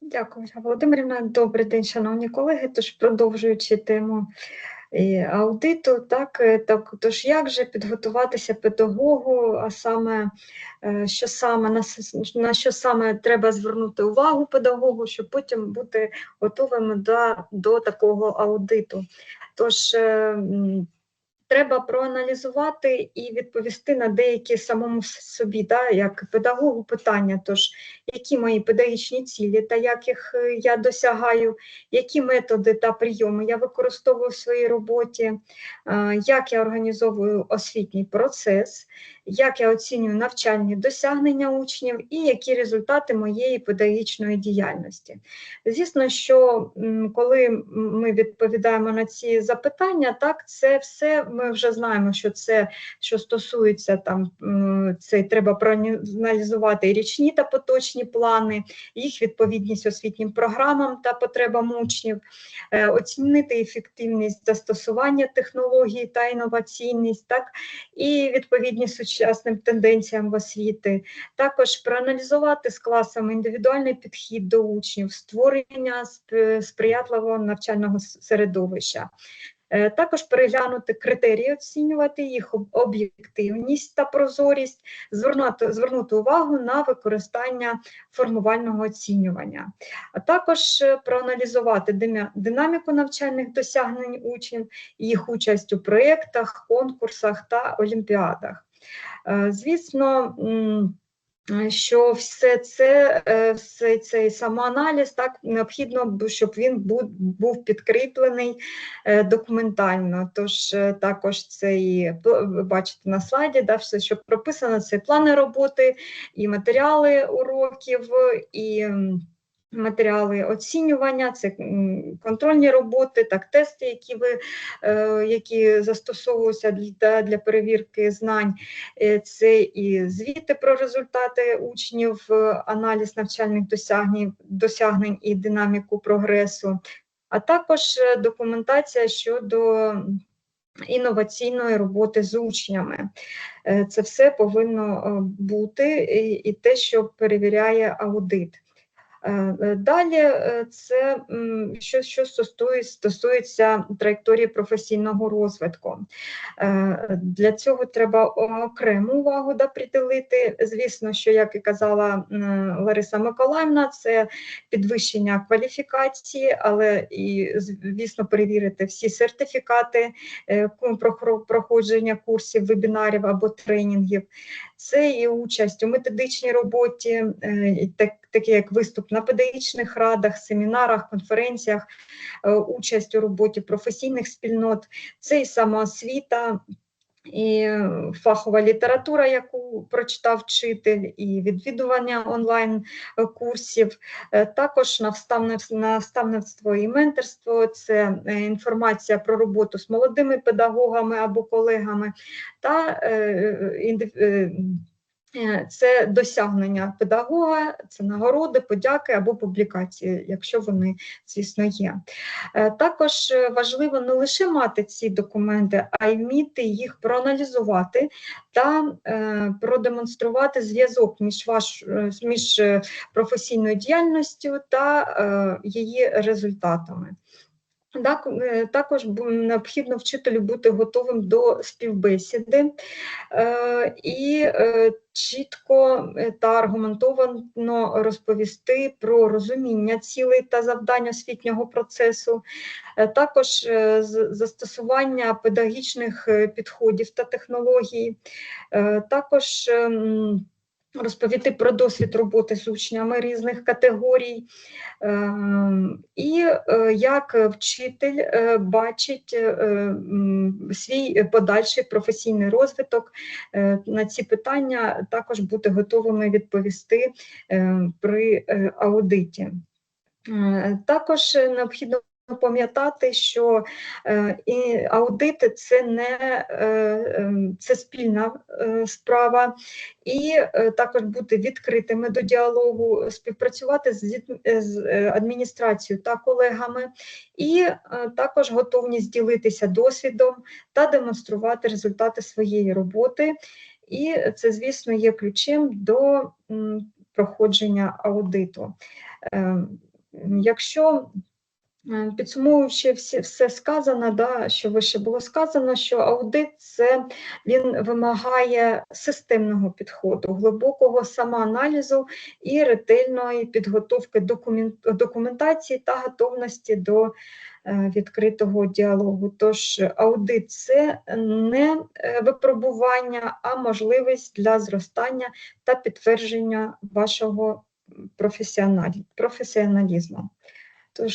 Дякую, Володимирівна. Добрий день, шановні колеги. Тож продовжуючи тему е, аудиту, так, е, так тож як же підготуватися педагогу, а саме е, що саме на, на що саме треба звернути увагу педагогу, щоб потім бути готовим до, до такого аудиту. Тож треба проаналізувати і відповісти на деякі самому собі, да, як педагогу питання. Тож які мої педагогічні цілі та як їх е, я досягаю, які методи та прийоми я використовую в своїй роботі, як я організовую освітній процес, як я оцінюю навчальні досягнення учнів і які результати моєї педагогічної діяльності. Звісно, що коли ми відповідаємо на ці запитання, так це все ми вже знаємо, що це що стосується там, це треба проаналізувати річні та поточні плани, їх відповідність освітнім програмам та потребам учнів, е, оцінити ефективність застосування технологій та інноваційність, так, і відповідність сучасним тенденціям в освіти, також проаналізувати з класами індивідуальний підхід до учнів, створення сп- сприятливого навчального середовища. Е, Також переглянути критерії, оцінювати їх об'єктивність та прозорість, звернути, звернути увагу на використання формувального оцінювання, а також е, проаналізувати динаміку навчальних досягнень учнів, їх участь у проєктах, конкурсах та олімпіадах. Е, Звісно, е, що все це, е, все цей самоаналіз так необхідно, щоб він був, підкріплений документально. Тож також це і пл- ви бачите на слайді, да, все, що прописано, це плани роботи, і матеріали уроків, і матеріали оцінювання, це контрольні роботи, так тести, які ви е, які застосовуються для, для перевірки знань. Е, Це і звіти про результати учнів, е, аналіз навчальних досягнень, досягнень і динаміку прогресу, а також документація щодо інноваційної роботи з учнями. Це все повинно бути і те, що перевіряє аудит. Е, е, Далі е, це що, що стосується, траєкторії професійного розвитку. Для цього треба окрему увагу да, приділити. Звісно, що, як і казала Лариса Миколаївна, це підвищення кваліфікації, але і, звісно, перевірити всі сертифікати проходження курсів, вебінарів або тренінгів. Це і участь у методичній роботі, так, такі як виступ на педагогічних радах, семінарах, конференціях, е, участь у роботі професійних спільнот, це і самоосвіта, і фахова література, яку прочитав вчитель, і відвідування онлайн курсів, Е, також наставництво, наставництво і менторство, це е, інформація про роботу з молодими педагогами або колегами, та е, Це досягнення педагога, це нагороди, подяки або публікації, якщо вони, звісно, є. Е, Також е, важливо не лише мати ці документи, а й вміти їх проаналізувати та продемонструвати зв'язок між, ваш, між професійною діяльністю та її результатами. Е, також необхідно вчителю бути готовим до співбесіди. Е, і е, чітко та аргументовано розповісти про розуміння цілей та завдань освітнього процесу, також застосування педагогічних підходів та технологій, також ем, розповісти про досвід роботи з учнями різних категорій, Ем, і е, як вчитель е, бачить е, свій подальший професійний розвиток. Е, На ці питання також бути готовими відповісти е, при е, аудиті. Е, Також е, необхідно пам'ятати, що е, і аудити це не е, ем, це спільна е, справа, і е, також бути відкритими до діалогу, співпрацювати з, з е, адміністрацією та колегами, і е, також готовність ділитися досвідом та демонструвати результати своєї роботи. І це, звісно, є ключем до проходження аудиту. Е, якщо Е, Підсумовуючи всі, все сказане, да, що вище було сказано, що аудит це він вимагає системного підходу, глибокого самоаналізу і ретельної підготовки документ, документації та готовності до е, відкритого діалогу. Тож аудит це не е, випробування, а можливість для зростання та підтвердження вашого професіоналі- професіоналізму. Тож